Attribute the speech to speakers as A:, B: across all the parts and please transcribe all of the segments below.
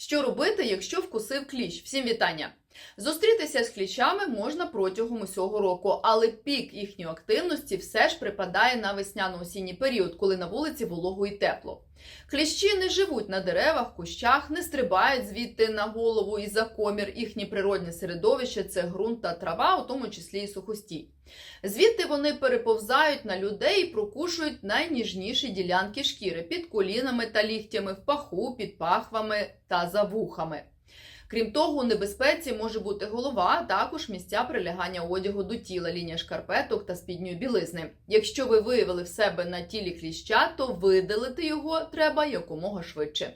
A: Що робити, якщо вкусив кліщ? Всім вітання! Зустрітися з кліщами можна протягом усього року, але пік їхньої активності все ж припадає на весняно-осінній період, коли на вулиці волого і тепло. Кліщі не живуть на деревах, кущах, не стрибають звідти на голову і за комір. Їхнє природне середовище це ґрунт та трава, у тому числі і сухостій. Звідти вони переповзають на людей і прокушують найніжніші ділянки шкіри під колінами та ліктями, в паху, під пахвами та за вухами. Крім того, у небезпеці може бути голова, а також місця прилягання одягу до тіла, лінія шкарпеток та спідньої білизни. Якщо ви виявили в себе на тілі кліща, то видалити його треба якомога швидше.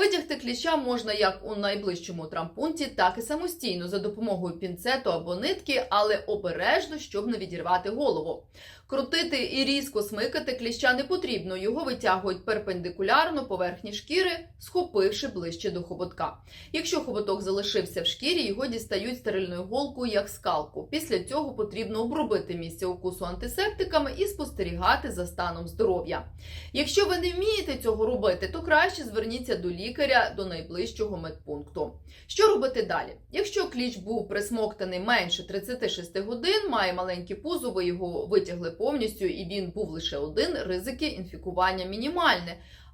A: Витягти кліща можна як у найближчому трампункті, так і самостійно за допомогою пінцету або нитки, але обережно, щоб не відірвати голову. Крутити і різко смикати кліща не потрібно. Його витягують перпендикулярно поверхні шкіри, схопивши ближче до хоботка. Якщо хоботок залишився в шкірі, його дістають стерильною голкою як скалку. Після цього потрібно обробити місце укусу антисептиками і спостерігати за станом здоров'я. Якщо ви не вмієте цього робити, то краще зверніться до лікаря до найближчого медпункту. Що робити далі? Якщо кліч був присмоктаний менше 36 годин, має маленькі пузо, ви його витягли повністю, і він був лише один, ризики інфікування мінімальні.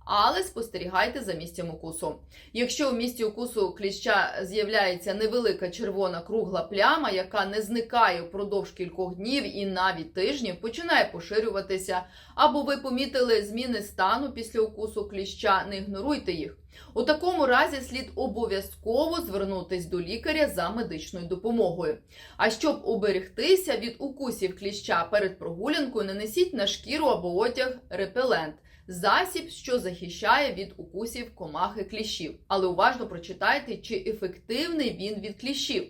A: Але спостерігайте за місцем укусу. Якщо в місці укусу кліща з'являється невелика червона кругла пляма, яка не зникає впродовж кількох днів і навіть тижнів, починає поширюватися, або ви помітили зміни стану після укусу кліща, не ігноруйте їх. У такому разі слід обов'язково звернутись до лікаря за медичною допомогою. А щоб уберегтися від укусів кліща перед прогулянкою, нанесіть на шкіру або одяг репелент. Засіб, що захищає від укусів комахи кліщів, але уважно прочитайте, чи ефективний він від кліщів.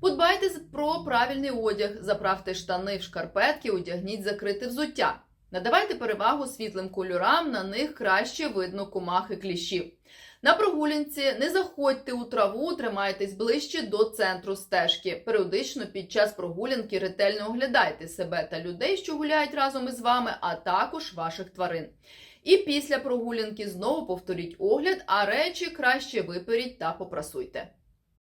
A: Подбайте про правильний одяг, заправте штани в шкарпетки, одягніть закрите взуття. Надавайте перевагу світлим кольорам, на них краще видно комахи кліщів. На прогулянці не заходьте у траву, тримайтесь ближче до центру стежки. Періодично під час прогулянки ретельно оглядайте себе та людей, що гуляють разом із вами, а також ваших тварин. І після прогулянки знову повторіть огляд, а речі краще виперіть та попрасуйте.